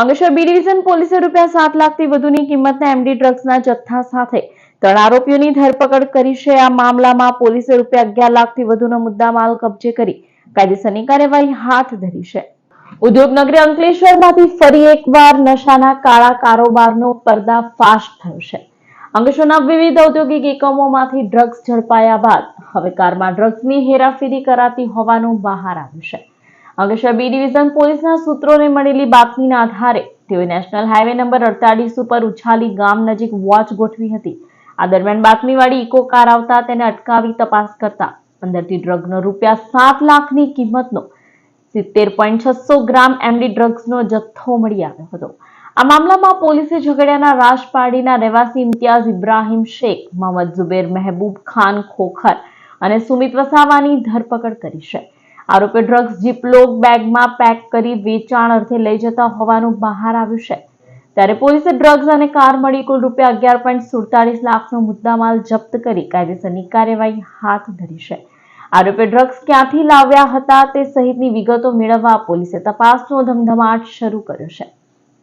Ankleshwar B division પોલીસે રૂપિયા સાત લાખથી વધુની કિંમતના એમડી ડ્રગ્સના જથ્થા સાથે ત્રણ આરોપીઓની ધરપકડ કરી છે. આ મામલામાં પોલીસે રૂપિયા અગિયાર લાખથી વધુનો મુદ્દામાલ કબજે કરી કાયદેસરની કાર્યવાહી હાથ ધરી છે. ઉદ્યોગનગરી અંકલેશ્વરમાંથી ફરી એકવાર નશાના કાળા કારોબારનો પર્દાફાશ થયો છે. અંકલેશ્વરના વિવિધ ઔદ્યોગિક એકમોમાંથી ડ્રગ્સ ઝડપાયા બાદ હવે કારમાં ડ્રગ્સની હેરાફેરી કરાતી હોવાનું બહાર આવ્યું છે. અંકલેશ્વર બી ડિવિઝન પોલીસના સૂત્રોને મળેલી બાતમીના આધારે તેઓએ નેશનલ હાઈવે નંબર અડતાલીસ ઉપર ઉછાલી ગામ નજીક વોચ ગોઠવી હતી. આ દરમિયાન બાતમીવાળી ઇકો કાર આવતા તેને અટકાવી તપાસ કરતા અંદરથી ડ્રગનો રૂપિયા સાત લાખની કિંમતનો સિત્તેર પોઈન્ટ છસો ગ્રામ એમડી ડ્રગ્સનો જથ્થો મળી આવ્યો હતો. આ મામલામાં પોલીસે ઝઘડિયાના રાજપાડીના રહેવાસી ઇમ્તિયાઝ ઇબ્રાહીમ શેખ, મોહમ્મદ ઝુબેર મહેબૂબ ખાન ખોખર અને સુમિત વસાવાની ધરપકડ કરી છે. આરોપીઓ ડ્રગ્સ જીપલોક બેગમાં પેક કરી વેચાણ અર્થે લઈ જતા હોવાનું બહાર આવ્યું છે. ત્યારે પોલીસે ડ્રગ્સ અને કાર મળી કુલ રૂપિયા અગિયાર પોઈન્ટ સુડતાલીસ લાખનો મુદ્દામાલ જપ્ત કરી કાયદેસરની કાર્યવાહી હાથ ધરી છે. આરોપી ડ્રગ્સ ક્યાંથી લાવ્યા હતા તે સહિતની વિગતો મેળવવા પોલીસે તપાસનો ધમધમાટ શરૂ કર્યો છે.